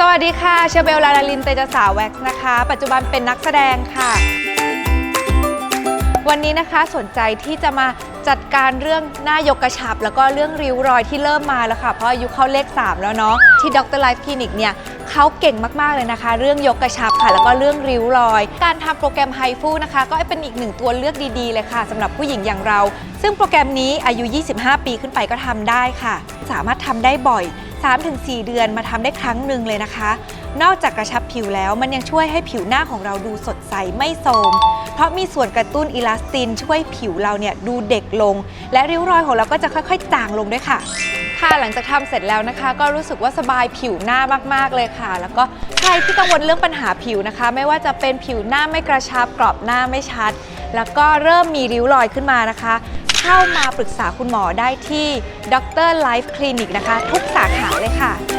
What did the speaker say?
สวัสดีค่ะเชเบลลาลาลินเตจสาแว็กซ์นะคะ ปัจจุบันเป็นนักแสดงค่ะ วันนี้นะคะสนใจที่จะมาจัดการเรื่องหน้ายกกระชับ แล้วก็เรื่องริ้วรอยที่เริ่มมาแล้วค่ะ เพราะอายุเข้าเลข 3 แล้วเนาะที่ดรไลฟ์คลินิกเนี่ยเขาเก่งมาก ๆ เลยนะคะ เรื่องยกกระชับค่ะ แล้วก็เรื่องริ้วรอย การทำโปรแกรมไฮฟูนะคะ ก็เป็นอีกหนึ่งตัวเลือกดี ๆ เลยค่ะสำหรับผู้หญิงอย่างเรา ซึ่งโปรแกรมนี้อายุ 25 ปีขึ้นไปก็ทำได้ค่ะ สามารถทำได้บ่อย 3-4 เดือนมาทำได้ครั้งหนึ่งเลยนะคะ นอกจากกระชับผิวแล้วมันยังช่วยให้ผิวหน้าของเราดูสดใสไม่โทรมเพราะมีส่วนกระตุ้นอิลาสติน ช่วยผิวเราเนี่ยดูเด็กลง และริ้วรอยของเราก็จะค่อยๆ จางลงด้วยค่ะค่ะหลังจากทำเสร็จแล้วนะคะ ก็รู้สึกว่าสบายผิวหน้ามากๆเลยค่ะ แล้วก็ใครที่กังวลเรื่องปัญหาผิวนะคะ ไม่ว่าจะเป็นผิวหน้าไม่กระชับกรอบหน้าไม่ชัด แล้วก็เริ่มมีริ้วรอยขึ้นมานะคะ เข้ามาปรึกษาคุณหมอได้ที่ดรไลฟ์คลินิกนะคะ ทุกสาขาเลยค่ะ